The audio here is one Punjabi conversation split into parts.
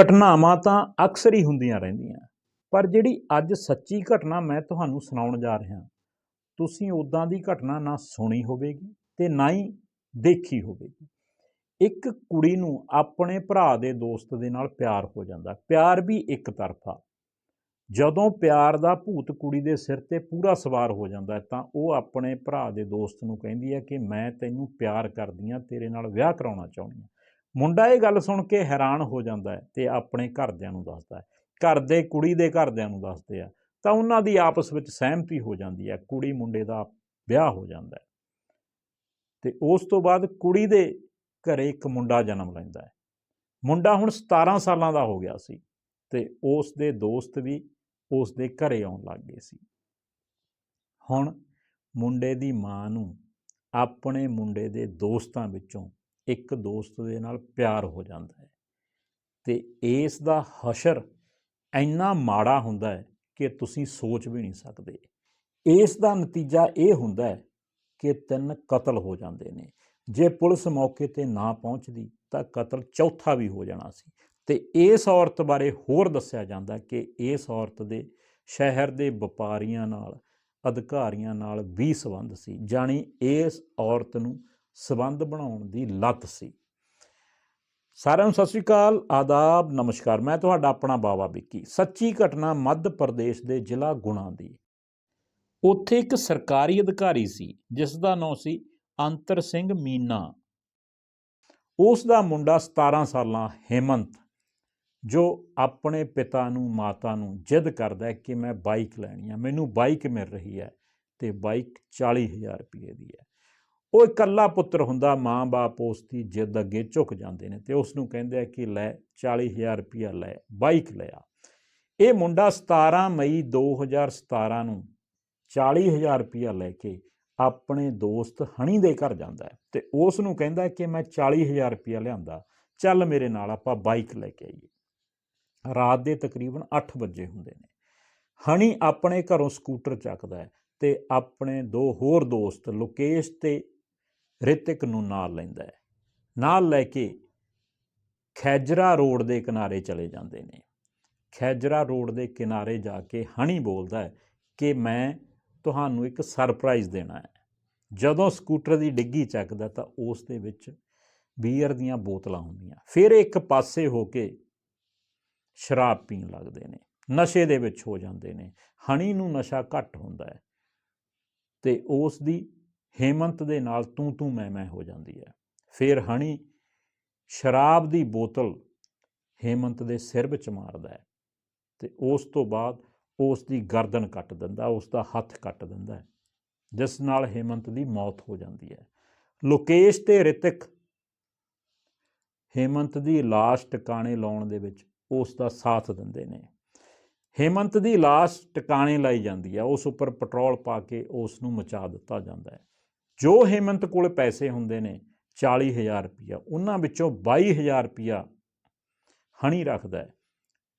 ਘਟਨਾਵਾਂ ਤਾਂ ਅਕਸਰ ਹੀ ਹੁੰਦੀਆਂ ਰਹਿੰਦੀਆਂ। ਪਰ ਜਿਹੜੀ ਅੱਜ ਸੱਚੀ ਘਟਨਾ ਮੈਂ ਤੁਹਾਨੂੰ ਸੁਣਾਉਣ ਜਾ ਰਿਹਾ, ਤੁਸੀਂ ਉਦਾਂ ਦੀ ਘਟਨਾ ਨਾ ਸੁਣੀ ਹੋਵੇਗੀ ਤੇ ਨਾ ਹੀ ਦੇਖੀ ਹੋਵੇਗੀ। ਇੱਕ ਕੁੜੀ ਨੂੰ ਆਪਣੇ ਭਰਾ ਦੇ ਦੋਸਤ ਦੇ ਨਾਲ ਪਿਆਰ ਹੋ ਜਾਂਦਾ। ਪਿਆਰ ਵੀ ਇੱਕ ਤਰਫਾ। ਜਦੋਂ ਪਿਆਰ ਦਾ ਭੂਤ ਕੁੜੀ ਦੇ ਸਿਰ ਤੇ ਪੂਰਾ ਸਵਾਰ ਹੋ ਜਾਂਦਾ ਤਾਂ ਉਹ ਆਪਣੇ ਭਰਾ ਦੇ ਦੋਸਤ ਨੂੰ ਕਹਿੰਦੀ ਹੈ ਕਿ ਮੈਂ ਤੈਨੂੰ ਪਿਆਰ ਕਰਦੀ ਹਾਂ, ਤੇਰੇ ਨਾਲ ਵਿਆਹ ਕਰਾਉਣਾ ਚਾਹੁੰਦੀ ਹਾਂ। ਮੁੰਡਾ ਇਹ ਗੱਲ ਸੁਣ ਕੇ ਹੈਰਾਨ ਹੋ ਜਾਂਦਾ ਹੈ ਤੇ ਆਪਣੇ ਘਰਦਿਆਂ ਨੂੰ ਦੱਸਦਾ ਹੈ। ਘਰ ਦੇ ਕੁੜੀ ਦੇ ਘਰਦਿਆਂ ਨੂੰ ਦੱਸਦੇ ਆ। ਤਾਂ ਉਹਨਾਂ ਦੀ ਆਪਸ ਵਿੱਚ ਸਹਿਮਤੀ ਹੋ ਜਾਂਦੀ ਹੈ, ਕੁੜੀ ਮੁੰਡੇ ਦਾ ਵਿਆਹ ਹੋ ਜਾਂਦਾ ਹੈ। ਤੇ ਉਸ ਤੋਂ ਬਾਅਦ ਕੁੜੀ ਦੇ ਘਰੇ ਇੱਕ ਮੁੰਡਾ ਜਨਮ ਲੈਂਦਾ ਹੈ। ਮੁੰਡਾ ਹੁਣ 17 ਸਾਲਾਂ ਦਾ ਹੋ ਗਿਆ ਸੀ ਤੇ ਉਸ ਦੇ ਦੋਸਤ ਵੀ ਉਸ ਦੇ ਘਰੇ ਆਉਣ ਲੱਗ ਗਏ ਸੀ। ਹੁਣ ਮੁੰਡੇ ਦੀ ਮਾਂ ਨੂੰ ਆਪਣੇ ਮੁੰਡੇ ਦੇ ਦੋਸਤਾਂ ਵਿੱਚੋਂ ਇੱਕ ਦੋਸਤ ਦੇ ਨਾਲ ਪਿਆਰ ਹੋ ਜਾਂਦਾ ਹੈ। ਤੇ ਇਸ ਦਾ ਹਸ਼ਰ ਇੰਨਾ ਮਾੜਾ ਹੁੰਦਾ ਹੈ ਕਿ ਤੁਸੀਂ ਸੋਚ ਵੀ ਨਹੀਂ ਸਕਦੇ। ਇਸ ਦਾ ਨਤੀਜਾ ਇਹ ਹੁੰਦਾ ਹੈ ਕਿ ਤਿੰਨ ਕਤਲ ਹੋ ਜਾਂਦੇ ਨੇ। ਜੇ ਪੁਲਿਸ ਮੌਕੇ ਤੇ ਨਾ ਪਹੁੰਚਦੀ ਤਾਂ ਕਤਲ ਚੌਥਾ ਵੀ ਹੋ ਜਾਣਾ ਸੀ। ਤੇ ਇਸ ਔਰਤ ਬਾਰੇ ਹੋਰ ਦੱਸਿਆ ਜਾਂਦਾ ਕਿ ਇਸ ਔਰਤ ਦੇ ਸ਼ਹਿਰ ਦੇ ਵਪਾਰੀਆਂ ਨਾਲ, ਅਧਿਕਾਰੀਆਂ ਨਾਲ ਵੀ ਸੰਬੰਧ ਸੀ। ਜਾਣੀ ਇਸ ਔਰਤ ਨੂੰ ਸਬੰਧ ਬਣਾਉਣ ਦੀ ਲੱਤ ਸੀ। ਸਾਰਿਆਂ ਨੂੰ ਸਤਿ ਸ੍ਰੀ ਅਕਾਲ, ਆਦਾਬ, ਨਮਸਕਾਰ। ਮੈਂ ਤੁਹਾਡਾ ਆਪਣਾ ਬਾਵਾ ਵਿੱਕੀ। ਸੱਚੀ ਘਟਨਾ ਮੱਧ ਪ੍ਰਦੇਸ਼ ਦੇ ਜ਼ਿਲ੍ਹਾ ਗੁਣਾ ਦੀ। ਉੱਥੇ ਇੱਕ ਸਰਕਾਰੀ ਅਧਿਕਾਰੀ ਸੀ, ਜਿਸ ਦਾ ਨਾਮ ਸੀ ਅੰਤਰ ਸਿੰਘ ਮੀਨਾ। ਉਸ ਦਾ ਮੁੰਡਾ 17 ਸਾਲਾਂ ਹੇਮੰਤ, ਜੋ ਆਪਣੇ ਪਿਤਾ ਨੂੰ, ਮਾਤਾ ਨੂੰ ਜਿੱਦ ਕਰਦਾ ਕਿ ਮੈਂ ਬਾਈਕ ਲੈਣੀ ਆ। ਮੈਨੂੰ ਬਾਈਕ ਮਿਲ ਰਹੀ ਹੈ ਤੇ ਬਾਈਕ 40000 ਰੁਪਏ ਦੀ ਹੈ। ਉਹ ਇਕੱਲਾ ਪੁੱਤਰ ਹੁੰਦਾ, ਮਾਂ-ਬਾਪ ਉਸ ਦੀ ਜਿੱਦ ਅੱਗੇ ਝੁਕ ਜਾਂਦੇ ਨੇ ਤੇ ਉਸ ਨੂੰ ਕਹਿੰਦੇ ਆ ਕਿ ਲੈ 40000 ਰੁਪਇਆ ਲੈ, ਬਾਈਕ ਲਿਆ ਇਹ ਮੁੰਡਾ 17 ਮਈ 2017 ਨੂੰ 40000 ਰੁਪਇਆ ਲੈ ਕੇ ਆਪਣੇ ਦੋਸਤ ਹਣੀ ਦੇ ਘਰ ਜਾਂਦਾ ਹੈ ਤੇ ਉਸ ਨੂੰ ਕਹਿੰਦਾ ਕਿ ਮੈਂ 40000 ਰੁਪਇਆ ਲਿਆਂਦਾ, ਚੱਲ ਮੇਰੇ ਨਾਲ ਆਪਾਂ ਬਾਈਕ ਲੈ ਕੇ ਆਈਏ। ਰਾਤ ਦੇ ਤਕਰੀਬਨ 8 ਵਜੇ ਹੁੰਦੇ ਨੇ। ਹਣੀ ਆਪਣੇ ਘਰੋਂ ਸਕੂਟਰ ਚੱਕਦਾ ਹੈ ਤੇ ਆਪਣੇ ਦੋ ਹੋਰ ਦੋਸਤ ਲੋਕੇਸ਼ ਤੇ ਰਿਤਿਕ ਨੂੰ ਨਾਲ ਲੈਂਦਾ ਹੈ। ਨਾਲ ਲੈ ਕੇ ਖੈਜਰਾ ਰੋਡ ਦੇ ਕਿਨਾਰੇ ਚਲੇ ਜਾਂਦੇ ਨੇ। ਖੈਜਰਾ ਰੋਡ ਦੇ ਕਿਨਾਰੇ ਜਾ ਕੇ ਹਣੀ ਬੋਲਦਾ ਹੈ ਕਿ ਮੈਂ ਤੁਹਾਨੂੰ ਇੱਕ ਸਰਪ੍ਰਾਈਜ਼ ਦੇਣਾ ਹੈ। ਜਦੋਂ ਸਕੂਟਰ ਦੀ ਡਿੱਗੀ ਚੱਕਦਾ ਤਾਂ ਉਸ ਦੇ ਵਿੱਚ ਬੀਅਰ ਦੀਆਂ ਬੋਤਲਾਂ ਹੁੰਦੀਆਂ। ਫਿਰ ਇੱਕ ਪਾਸੇ ਹੋ ਕੇ ਸ਼ਰਾਬ ਪੀਣ ਲੱਗਦੇ ਨੇ। ਨਸ਼ੇ ਦੇ ਵਿੱਚ ਹੋ ਜਾਂਦੇ ਨੇ। ਹਣੀ ਨੂੰ ਨਸ਼ਾ ਘੱਟ ਹੁੰਦਾ ਹੈ ਤੇ ਉਸ ਦੀ ਹੇਮੰਤ ਦੇ ਨਾਲ ਤੂੰ ਤੂੰ ਮੈਂ ਮੈਂ ਹੋ ਜਾਂਦੀ ਹੈ। ਫਿਰ ਹਣੀ ਸ਼ਰਾਬ ਦੀ ਬੋਤਲ ਹੇਮੰਤ ਦੇ ਸਿਰ ਵਿੱਚ ਮਾਰਦਾ ਹੈ ਤੇ ਉਸ ਤੋਂ ਬਾਅਦ ਉਸ ਦੀ ਗਰਦਨ ਕੱਟ ਦਿੰਦਾ, ਉਸ ਦਾ ਹੱਥ ਕੱਟ ਦਿੰਦਾ ਜਿਸ ਨਾਲ ਹੇਮੰਤ ਦੀ ਮੌਤ ਹੋ ਜਾਂਦੀ ਹੈ। ਲੋਕੇਸ਼ ਤੇ ਰਿਤਿਕ ਹੇਮੰਤ ਦੀ ਲਾਸ਼ ਟਿਕਾਣੇ ਲਾਉਣ ਦੇ ਵਿੱਚ ਉਸ ਦਾ ਸਾਥ ਦਿੰਦੇ ਨੇ। ਹੇਮੰਤ ਦੀ ਲਾਸ਼ ਟਿਕਾਣੇ ਲਾਈ ਜਾਂਦੀ ਹੈ, ਉਸ ਉੱਪਰ ਪੈਟਰੋਲ ਪਾ ਕੇ ਉਸ ਨੂੰ ਮਚਾ ਦਿੱਤਾ ਜਾਂਦਾ ਹੈ। ਜੋ ਹੇਮੰਤ ਕੋਲ ਪੈਸੇ ਹੁੰਦੇ ਨੇ 40000 ਰੁਪਇਆ ਉਹਨਾਂ ਵਿੱਚੋਂ 22000 ਰੁਪਇਆ ਹਣੀ ਰੱਖਦਾ ਹੈ।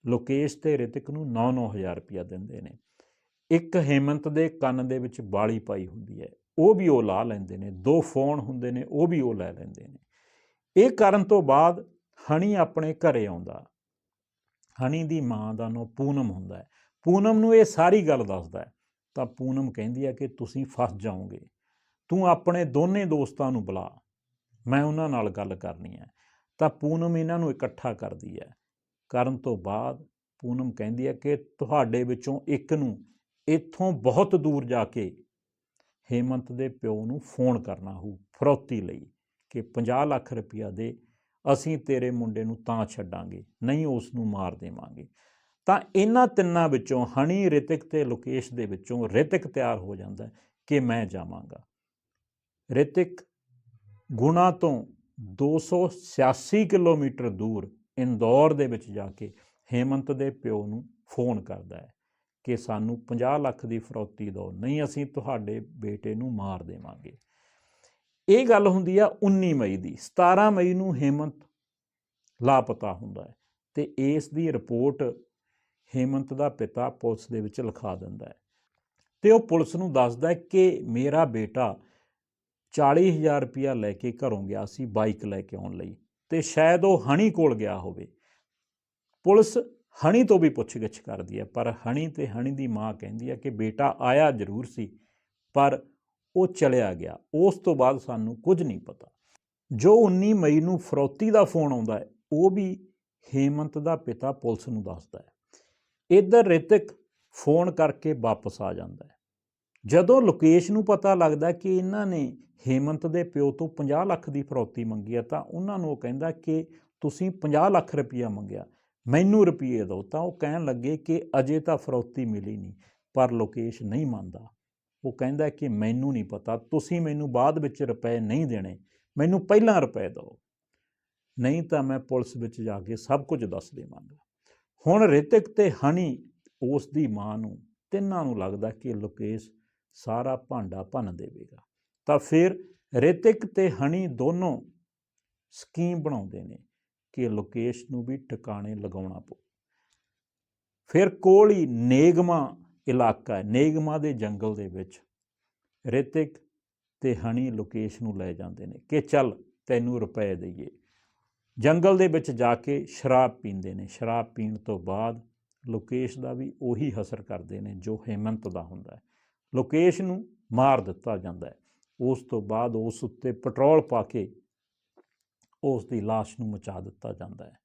ਲੋਕੇਸ਼ ਤੇ ਰਿਤਿਕ ਨੂੰ 9-9000 ਰੁਪਇਆ ਦਿੰਦੇ ਨੇ। ਇੱਕ ਹੇਮੰਤ ਦੇ ਕੰਨ ਦੇ ਵਿੱਚ ਬਾਲੀ ਪਾਈ ਹੁੰਦੀ ਹੈ। ਉਹ ਵੀ ਉਹ ਲਾ ਲੈਂਦੇ ਨੇ। ਦੋ ਫੋਨ ਹੁੰਦੇ ਨੇ, ਉਹ ਵੀ ਉਹ ਲੈ ਲੈਂਦੇ ਨੇ। ਇਹ ਕਰਨ ਤੋਂ ਬਾਅਦ ਹਣੀ ਆਪਣੇ ਘਰੇ ਆਉਂਦਾ। ਹਣੀ ਦੀ ਮਾਂ ਦਾ ਨਾਮ ਪੂਨਮ ਹੁੰਦਾ ਹੈ। ਪੂਨਮ ਨੂੰ ਇਹ ਸਾਰੀ ਗੱਲ ਦੱਸਦਾ ਹੈ। ਤਾਂ ਪੂਨਮ ਕਹਿੰਦੀ ਹੈ ਕਿ ਤੁਸੀਂ ਫਸ ਜਾਓਗੇ। ਤੂੰ ਆਪਣੇ ਦੋਨੇ ਦੋਸਤਾਂ ਨੂੰ ਬੁਲਾ। ਮੈਂ ਉਹਨਾਂ ਨਾਲ ਗੱਲ ਕਰਨੀ ਹੈ। ਤਾਂ ਪੂਨਮ ਇਹਨਾਂ ਨੂੰ ਇਕੱਠਾ ਕਰਦੀ ਹੈ। ਕਰਨ ਤੋਂ ਬਾਅਦ ਪੂਨਮ ਕਹਿੰਦੀ ਹੈ ਕਿ ਤੁਹਾਡੇ ਵਿੱਚੋਂ ਇੱਕ ਨੂੰ ਇੱਥੋਂ ਬਹੁਤ ਦੂਰ ਜਾ ਕੇ ਹੇਮੰਤ ਦੇ ਪਿਓ ਨੂੰ ਫੋਨ ਕਰਨਾ ਹੋਊ ਫਰੋਤੀ ਲਈ ਕਿ 50 ਲੱਖ ਰੁਪਇਆ ਦੇ, ਅਸੀਂ ਤੇਰੇ ਮੁੰਡੇ ਨੂੰ ਤਾਂ ਛੱਡਾਂਗੇ, ਨਹੀਂ ਉਸ ਨੂੰ ਮਾਰ ਦੇਵਾਂਗੇ। ਤਾਂ ਇਹਨਾਂ ਤਿੰਨਾਂ ਵਿੱਚੋਂ ਹਣੀ ਰਿਤਿਕ ਤੇ ਲੋਕੇਸ਼ ਦੇ ਵਿੱਚੋਂ ਰਿਤਿਕ ਤਿਆਰ ਹੋ ਜਾਂਦਾ ਕਿ ਮੈਂ ਜਾਵਾਂਗਾ। ਰਿਤਿਕ ਗੁਣਾ ਤੋਂ 286 ਕਿਲੋਮੀਟਰ ਦੂਰ ਇੰਦੌਰ ਦੇ ਵਿੱਚ ਜਾ ਕੇ ਹੇਮੰਤ ਦੇ ਪਿਓ ਨੂੰ ਫੋਨ ਕਰਦਾ ਹੈ ਕਿ ਸਾਨੂੰ 50 ਲੱਖ ਦੀ ਫਰੌਤੀ ਦਿਓ, ਨਹੀਂ ਅਸੀਂ ਤੁਹਾਡੇ ਬੇਟੇ ਨੂੰ ਮਾਰ ਦੇਵਾਂਗੇ। ਇਹ ਗੱਲ ਹੁੰਦੀ ਆ 19 ਮਈ ਦੀ 17 ਮਈ ਨੂੰ ਹੇਮੰਤ ਲਾਪਤਾ ਹੁੰਦਾ ਹੈ ਤੇ ਇਸ ਦੀ ਰਿਪੋਰਟ ਹੇਮੰਤ ਦਾ ਪਿਤਾ ਪੁਲਿਸ ਦੇ ਵਿੱਚ ਲਿਖਾ ਦਿੰਦਾ ਹੈ ਤੇ ਉਹ ਪੁਲਿਸ ਨੂੰ ਦੱਸਦਾ ਹੈ ਕਿ ਮੇਰਾ ਬੇਟਾ 40000 ਰੁਪਇਆ ਲੈ ਕੇ ਘਰੋਂ ਗਿਆ ਸੀ ਬਾਈਕ ਲੈ ਕੇ ਆਉਣ ਲਈ ਤੇ ਸ਼ਾਇਦ ਉਹ ਹਣੀ ਕੋਲ ਗਿਆ ਹੋਵੇ। ਪੁਲਿਸ ਹਣੀ ਤੋਂ ਵੀ ਪੁੱਛਗਿੱਛ ਕਰਦੀ ਹੈ, ਪਰ ਹਣੀ ਤੇ ਹਣੀ ਦੀ ਮਾਂ ਕਹਿੰਦੀ ਹੈ ਕਿ ਬੇਟਾ ਆਇਆ ਜ਼ਰੂਰ ਸੀ, ਪਰ ਉਹ ਚਲਿਆ ਗਿਆ। ਉਸ ਤੋਂ ਬਾਅਦ ਸਾਨੂੰ ਕੁਝ ਨਹੀਂ ਪਤਾ। ਜੋ 19 ਮਈ ਨੂੰ ਫਰੋਤੀ ਦਾ ਫੋਨ ਆਉਂਦਾ ਹੈ, ਉਹ ਵੀ ਹੇਮੰਤ ਦਾ ਪਿਤਾ ਪੁਲਿਸ ਨੂੰ ਦੱਸਦਾ ਹੈ। ਇੱਧਰ ਰਿਤਿਕ ਫੋਨ ਕਰਕੇ ਵਾਪਸ ਆ ਜਾਂਦਾ ਹੈ। ਜਦੋਂ ਲੋਕੇਸ਼ ਨੂੰ ਪਤਾ ਲੱਗਦਾ ਕਿ ਇਹਨਾਂ ਨੇ ਹੇਮੰਤ ਦੇ ਪਿਓ ਤੋਂ 50 ਲੱਖ ਦੀ ਫਰੌਤੀ ਮੰਗੀ ਹੈ ਤਾਂ ਉਹਨਾਂ ਨੂੰ ਉਹ ਕਹਿੰਦਾ ਕਿ ਤੁਸੀਂ 50 ਲੱਖ ਰੁਪਈਆ ਮੰਗਿਆ, ਮੈਨੂੰ ਰੁਪਈਏ ਦਿਓ। ਤਾਂ ਉਹ ਕਹਿਣ ਲੱਗੇ ਕਿ ਅਜੇ ਤਾਂ ਫਰੌਤੀ ਮਿਲੀ ਨਹੀਂ, ਪਰ ਲੋਕੇਸ਼ ਨਹੀਂ ਮੰਨਦਾ। ਉਹ ਕਹਿੰਦਾ ਕਿ ਮੈਨੂੰ ਨਹੀਂ ਪਤਾ, ਤੁਸੀਂ ਮੈਨੂੰ ਬਾਅਦ ਵਿੱਚ ਰੁਪਏ ਨਹੀਂ ਦੇਣੇ, ਮੈਨੂੰ ਪਹਿਲਾਂ ਰੁਪਏ ਦਿਓ। ਨਹੀਂ ਤਾਂ ਮੈਂ ਪੁਲਿਸ ਵਿੱਚ ਜਾ ਕੇ ਸਭ ਕੁਝ ਦੱਸ ਦੇਵਾਂਗਾ। ਹੁਣ ਰਿਤਿਕ ਤੇ ਹਨੀ ਉਸ ਦੀ ਮਾਂ ਨੂੰ, ਤਿੰਨਾਂ ਨੂੰ ਲੱਗਦਾ ਕਿ ਲੋਕੇਸ਼ ਸਾਰਾ ਭਾਂਡਾ ਭੰਨ ਦੇਵੇਗਾ। ਤਾਂ ਫਿਰ ਰਿਤਿਕ ਤੇ ਹਨੀ ਦੋਨੋਂ ਸਕੀਮ ਬਣਾਉਂਦੇ ਨੇ ਕਿ ਲੋਕੇਸ਼ ਨੂੰ ਵੀ ਟਿਕਾਣੇ ਲਗਾਉਣਾ ਪਊ। ਫਿਰ ਕੋਲ ਹੀ ਨੇਗਮਾ ਇਲਾਕਾ ਹੈ, ਨੇਗਮਾ ਦੇ ਜੰਗਲ ਦੇ ਵਿੱਚ ਰਿਤਿਕ ਤੇ ਹਣੀ ਲੋਕੇਸ਼ ਨੂੰ ਲੈ ਜਾਂਦੇ ਨੇ ਕਿ ਚੱਲ ਤੈਨੂੰ ਰੁਪਏ ਦਈਏ। ਜੰਗਲ ਦੇ ਵਿੱਚ ਜਾ ਕੇ ਸ਼ਰਾਬ ਪੀਂਦੇ ਨੇ। ਸ਼ਰਾਬ ਪੀਣ ਤੋਂ ਬਾਅਦ ਲੋਕੇਸ਼ ਦਾ ਵੀ ਉਹੀ ਹਸਰ ਕਰਦੇ ਨੇ ਜੋ ਹੇਮੰਤ ਦਾ ਹੁੰਦਾ ਹੈ। ਲੋਕੇਸ਼ ਨੂੰ ਮਾਰ ਦਿੱਤਾ ਜਾਂਦਾ ਹੈ। ਉਸ ਤੋਂ ਬਾਅਦ ਉਸ ਉੱਤੇ ਪੈਟਰੋਲ ਪਾ ਕੇ ਉਸ ਦੀ ਲਾਸ਼ ਨੂੰ ਮਚਾ ਦਿੱਤਾ ਜਾਂਦਾ ਹੈ।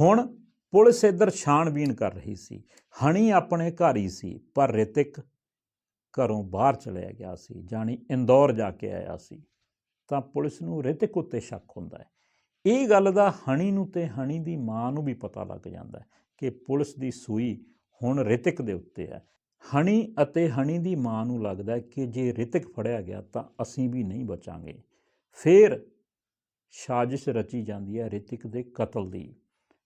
ਹੁਣ ਪੁਲਿਸ ਇੱਧਰ ਛਾਣਬੀਨ ਕਰ ਰਹੀ ਸੀ। ਹਣੀ ਆਪਣੇ ਘਰ ਹੀ ਸੀ, ਪਰ ਰਿਤਿਕ ਘਰੋਂ ਬਾਹਰ ਚਲਿਆ ਗਿਆ ਸੀ, ਜਾਣੀ ਇੰਦੌਰ ਜਾ ਕੇ ਆਇਆ ਸੀ। ਤਾਂ ਪੁਲਿਸ ਨੂੰ ਰਿਤਿਕ ਉੱਤੇ ਸ਼ੱਕ ਹੁੰਦਾ ਹੈ। ਇਹ ਗੱਲ ਦਾ ਹਣੀ ਨੂੰ ਤੇ ਹਣੀ ਦੀ ਮਾਂ ਨੂੰ ਵੀ ਪਤਾ ਲੱਗ ਜਾਂਦਾ ਹੈ ਕਿ ਪੁਲਿਸ ਦੀ ਸੂਈ ਹੁਣ ਰਿਤਿਕ ਦੇ ਉੱਤੇ ਹੈ। ਹਣੀ ਅਤੇ ਹਣੀ ਦੀ ਮਾਂ ਨੂੰ ਲੱਗਦਾ ਕਿ ਜੇ ਰਿਤਿਕ ਫੜਿਆ ਗਿਆ ਤਾਂ ਅਸੀਂ ਵੀ ਨਹੀਂ ਬਚਾਂਗੇ। ਫਿਰ ਸਾਜ਼ਿਸ਼ ਰਚੀ ਜਾਂਦੀ ਹੈ ਰਿਤਿਕ ਦੇ ਕਤਲ ਦੀ।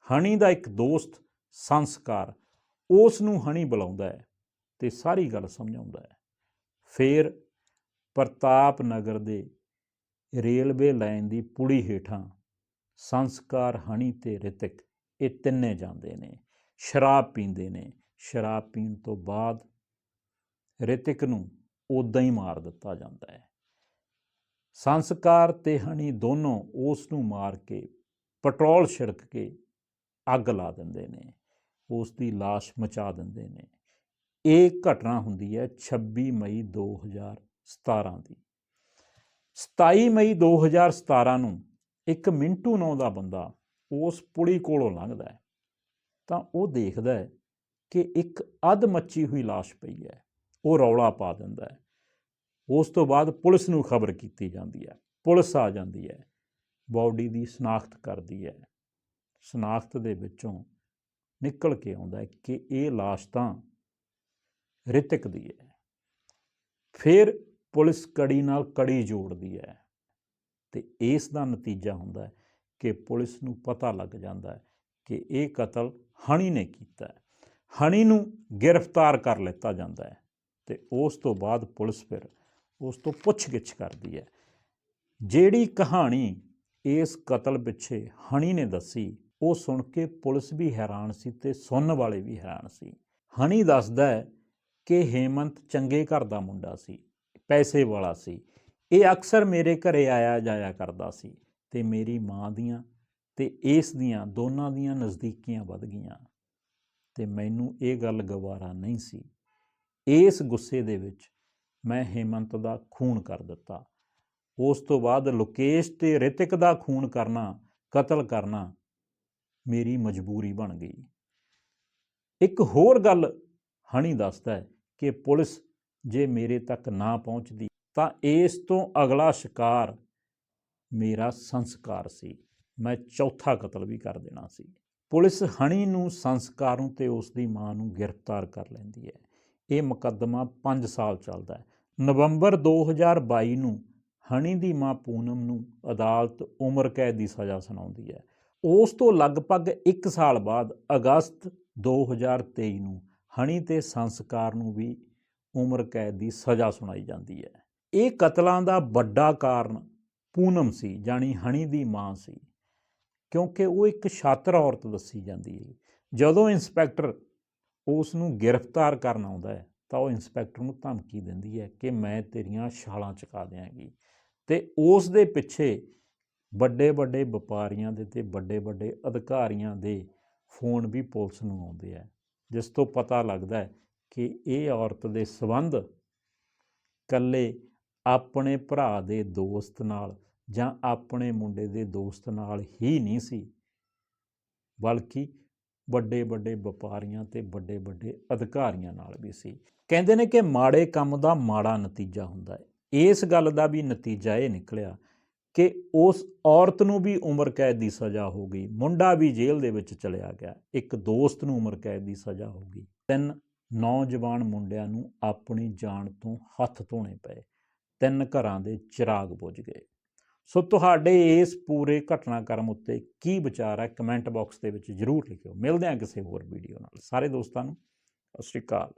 ਹਣੀ ਦਾ ਇੱਕ ਦੋਸਤ ਸੰਸਕਾਰ, ਉਸ ਨੂੰ ਹਣੀ ਬੁਲਾਉਂਦਾ ਹੈ ਤੇ ਸਾਰੀ ਗੱਲ ਸਮਝਾਉਂਦਾ ਹੈ। ਫਿਰ ਪ੍ਰਤਾਪ ਨਗਰ ਦੇ ਰੇਲਵੇ ਲਾਈਨ ਦੀ ਪੁੜੀ ਹੇਠਾਂ ਸੰਸਕਾਰ, ਹਣੀ ਤੇ ਰਿਤਿਕ ਇਹ ਤਿੰਨੇ ਜਾਂਦੇ ਨੇ, ਸ਼ਰਾਬ ਪੀਂਦੇ ਨੇ। ਸ਼ਰਾਬ ਪੀਣ ਤੋਂ ਬਾਅਦ ਰਿਤਿਕ ਨੂੰ ਉਦਾਂ ਹੀ ਮਾਰ ਦਿੱਤਾ ਜਾਂਦਾ ਹੈ। ਸੰਸਕਾਰ ਤੇ ਹਣੀ ਦੋਨੋਂ ਉਸ ਨੂੰ ਮਾਰ ਕੇ ਪੈਟਰੋਲ ਛਿੜਕ ਕੇ ਅੱਗ ਲਾ ਦਿੰਦੇ ਨੇ, ਉਸ ਦੀ লাশ ਮਚਾ ਦਿੰਦੇ ਨੇ। ਇਹ ਘਟਨਾ ਹੁੰਦੀ ਹੈ 26 ਮਈ 2017 ਦੀ। 27 ਮਈ 2017 ਨੂੰ ਇੱਕ ਮਿੰਟੂ ਨਾਂ ਦਾ ਬੰਦਾ ਉਸ ਪੁਲੀ ਕੋਲੋਂ ਲੰਘਦਾ ਹੈ। ਤਾਂ ਉਹ ਦੇਖਦਾ ਹੈ ਕਿ ਇੱਕ ਅੱਧ ਮੱਚੀ ਹੋਈ লাশ ਪਈ ਹੈ ਉਹ ਰੌਲਾ ਪਾ ਦਿੰਦਾ ਹੈ ਉਸ ਤੋਂ ਬਾਅਦ ਪੁਲਿਸ ਨੂੰ ਖਬਰ ਕੀਤੀ ਜਾਂਦੀ ਹੈ ਪੁਲਿਸ ਆ ਜਾਂਦੀ ਹੈ ਬਾਡੀ ਦੀ ਸ਼ਨਾਖਤ ਕਰਦੀ ਹੈ ਸ਼ਨਾਖਤ ਦੇ ਵਿੱਚੋਂ ਨਿਕਲ ਕੇ ਆਉਂਦਾ ਹੈ ਕਿ ਇਹ লাশ ਤਾਂ ਰਿਤਿਕ ਦੀ ਹੈ ਫਿਰ ਪੁਲਿਸ ਕੜੀ ਨਾਲ ਕੜੀ ਜੋੜਦੀ ਹੈ ਤੇ ਇਸ ਦਾ ਨਤੀਜਾ ਹੁੰਦਾ ਹੈ ਕਿ ਪੁਲਿਸ ਨੂੰ ਪਤਾ ਲੱਗ ਜਾਂਦਾ ਹੈ ਕਿ ਇਹ ਕਤਲ ਹਣੀ ਨੇ ਕੀਤਾ ਹੈ ਹਣੀ ਨੂੰ ਗ੍ਰਿਫਤਾਰ ਕਰ ਲਿੱਤਾ ਜਾਂਦਾ ਹੈ ਤੇ ਉਸ ਤੋਂ ਬਾਅਦ ਪੁਲਿਸ ਫਿਰ ਉਸ ਤੋਂ ਪੁੱਛਗਿੱਛ ਕਰਦੀ ਹੈ। ਜਿਹੜੀ ਕਹਾਣੀ ਇਸ ਕਤਲ ਪਿੱਛੇ ਹਣੀ ਨੇ ਦੱਸੀ, ਉਹ ਸੁਣ ਕੇ ਪੁਲਿਸ ਵੀ ਹੈਰਾਨ ਸੀ ਤੇ ਸੁਣਨ ਵਾਲੇ ਵੀ ਹੈਰਾਨ ਸੀ। ਹਣੀ ਦੱਸਦਾ ਹੈ ਕਿ ਹੇਮੰਤ ਚੰਗੇ ਘਰ ਦਾ ਮੁੰਡਾ ਸੀ, ਪੈਸੇ ਵਾਲਾ ਸੀ। ਇਹ ਅਕਸਰ ਮੇਰੇ ਘਰੇ ਆਇਆ ਜਾਇਆ ਕਰਦਾ ਸੀ ਤੇ ਮੇਰੀ ਮਾਂ ਦੀਆਂ ਤੇ ਇਸ ਦੀਆਂ ਦੋਨਾਂ ਦੀਆਂ ਨਜ਼ਦੀਕੀਆਂ ਵੱਧ ਗਈਆਂ। ਤੇ ਮੈਨੂੰ ਇਹ ਗੱਲ ਗਵਾਰਾ ਨਹੀਂ ਸੀ। ਇਸ ਗੁੱਸੇ ਦੇ ਵਿੱਚ ਮੈਂ ਹੇਮੰਤ ਦਾ ਖੂਨ ਕਰ ਦਿੱਤਾ। ਉਸ ਤੋਂ ਬਾਅਦ ਲੋਕੇਸ਼ ਤੇ ਰਿਤਿਕ ਦਾ ਖੂਨ ਕਰਨਾ, ਕਤਲ ਕਰਨਾ ਮੇਰੀ ਮਜਬੂਰੀ ਬਣ ਗਈ। ਇੱਕ ਹੋਰ ਗੱਲ ਹਣੀ ਦੱਸਦਾ ਹੈ ਕਿ ਪੁਲਿਸ ਜੇ ਮੇਰੇ ਤੱਕ ਨਾ ਪਹੁੰਚਦੀ ਤਾਂ ਇਸ ਤੋਂ ਅਗਲਾ ਸ਼ਿਕਾਰ ਮੇਰਾ ਸੰਸਕਾਰ ਸੀ। ਮੈਂ ਚੌਥਾ ਕਤਲ ਵੀ ਕਰ ਦੇਣਾ ਸੀ। ਪੁਲਿਸ ਹਣੀ ਨੂੰ ਸੰਸਕਾਰੋਂ ਤੇ ਉਸ ਦੀ ਮਾਂ ਨੂੰ ਗ੍ਰਿਫਤਾਰ ਕਰ ਲੈਂਦੀ ਹੈ। ਇਹ ਮੁਕੱਦਮਾ 5 ਸਾਲ ਚੱਲਦਾ ਹੈ। ਨਵੰਬਰ 2022 ਨੂੰ ਹਣੀ ਦੀ ਮਾਂ ਪੂਨਮ ਨੂੰ ਅਦਾਲਤ ਉਮਰ ਕੈਦ ਦੀ ਸਜ਼ਾ ਸੁਣਾਉਂਦੀ ਹੈ। ਉਸ ਤੋਂ ਲਗਭਗ 1 ਸਾਲ ਬਾਅਦ ਅਗਸਤ 2023 ਨੂੰ ਹਣੀ ਤੇ ਸੰਸਕਾਰ ਨੂੰ ਵੀ ਉਮਰ ਕੈਦ ਦੀ ਸਜ਼ਾ ਸੁਣਾਈ ਜਾਂਦੀ ਹੈ। ਇਹ ਕਤਲਾਂ ਦਾ ਵੱਡਾ ਕਾਰਨ ਪੂਨਮ ਸੀ, ਜਾਣੀ ਹਣੀ ਦੀ ਮਾਂ ਸੀ। ਕਿਉਂਕਿ ਉਹ ਇੱਕ ਛਾਤਰ ਔਰਤ ਦੱਸੀ ਜਾਂਦੀ ਹੈ। ਜਦੋਂ ਇੰਸਪੈਕਟਰ ਉਸ ਨੂੰ ਗ੍ਰਿਫਤਾਰ ਕਰਨ ਆਉਂਦਾ ਹੈ, ਤਾਂ ਉਹ ਇੰਸਪੈਕਟਰ ਨੂੰ ਧਮਕੀ ਦਿੰਦੀ ਹੈ ਕਿ ਮੈਂ ਤੇਰੀਆਂ ਛਾਲਾਂ ਚਕਾ ਦਿਆਂਗੀ। ਤੇ ਉਸ ਦੇ ਪਿੱਛੇ ਵੱਡੇ ਵੱਡੇ ਵਪਾਰੀਆਂ ਦੇ ਤੇ ਵੱਡੇ ਵੱਡੇ ਅਧਿਕਾਰੀਆਂ ਦੇ ਫੋਨ ਵੀ ਪੁਲਿਸ ਨੂੰ ਆਉਂਦੇ ਆ, ਜਿਸ ਤੋਂ ਪਤਾ ਲੱਗਦਾ ਹੈ ਕਿ ਇਹ ਔਰਤ ਦੇ ਸਬੰਧ ਕੱਲੇ ਆਪਣੇ ਭਰਾ ਦੇ ਦੋਸਤ ਨਾਲ ਜਾਂ ਆਪਣੇ ਮੁੰਡੇ ਦੇ ਦੋਸਤ ਨਾਲ ਹੀ ਨਹੀਂ ਸੀ। ਬਲਕਿ ਵੱਡੇ ਵੱਡੇ ਵਪਾਰੀਆਂ ਤੇ ਵੱਡੇ ਵੱਡੇ ਅਧਿਕਾਰੀਆਂ ਨਾਲ ਵੀ ਸੀ। ਕਹਿੰਦੇ ਨੇ ਕਿ ਮਾੜੇ ਕੰਮ ਦਾ ਮਾੜਾ ਨਤੀਜਾ ਹੁੰਦਾ ਹੈ। ਇਸ ਗੱਲ ਦਾ ਵੀ ਨਤੀਜਾ ਇਹ ਨਿਕਲਿਆ ਕਿ ਉਸ ਔਰਤ ਨੂੰ ਵੀ ਉਮਰ ਕੈਦ ਦੀ ਸਜ਼ਾ ਹੋ ਗਈ। ਮੁੰਡਾ ਵੀ ਜੇਲ੍ਹ ਦੇ ਵਿੱਚ ਚਲਿਆ ਗਿਆ। ਇੱਕ ਦੋਸਤ ਨੂੰ ਉਮਰ ਕੈਦ ਦੀ ਸਜ਼ਾ ਹੋ ਗਈ। ਤਿੰਨ ਨੌਜਵਾਨ ਮੁੰਡਿਆਂ ਨੂੰ ਆਪਣੀ ਜਾਨ ਤੋਂ ਹੱਥ ਧੋਣੇ ਪਏ। ਤਿੰਨ ਘਰਾਂ ਦੇ ਚਿਰਾਗ ਬੁਝ ਗਏ। ਸੋ ਤੁਹਾਡੇ ਇਸ ਪੂਰੇ ਘਟਨਾਕ੍ਰਮ ਉੱਤੇ ਕੀ ਵਿਚਾਰ ਹੈ? ਕਮੈਂਟ ਬਾਕਸ ਦੇ ਵਿੱਚ ਜਰੂਰ ਲਿਖਿਓ। ਮਿਲਦੇ ਹਾਂ ਕਿਸੇ ਹੋਰ ਵੀਡੀਓ ਨਾਲ। ਸਾਰੇ ਦੋਸਤਾਂ ਨੂੰ, ਸਤਿ ਸ਼੍ਰੀ ਅਕਾਲ।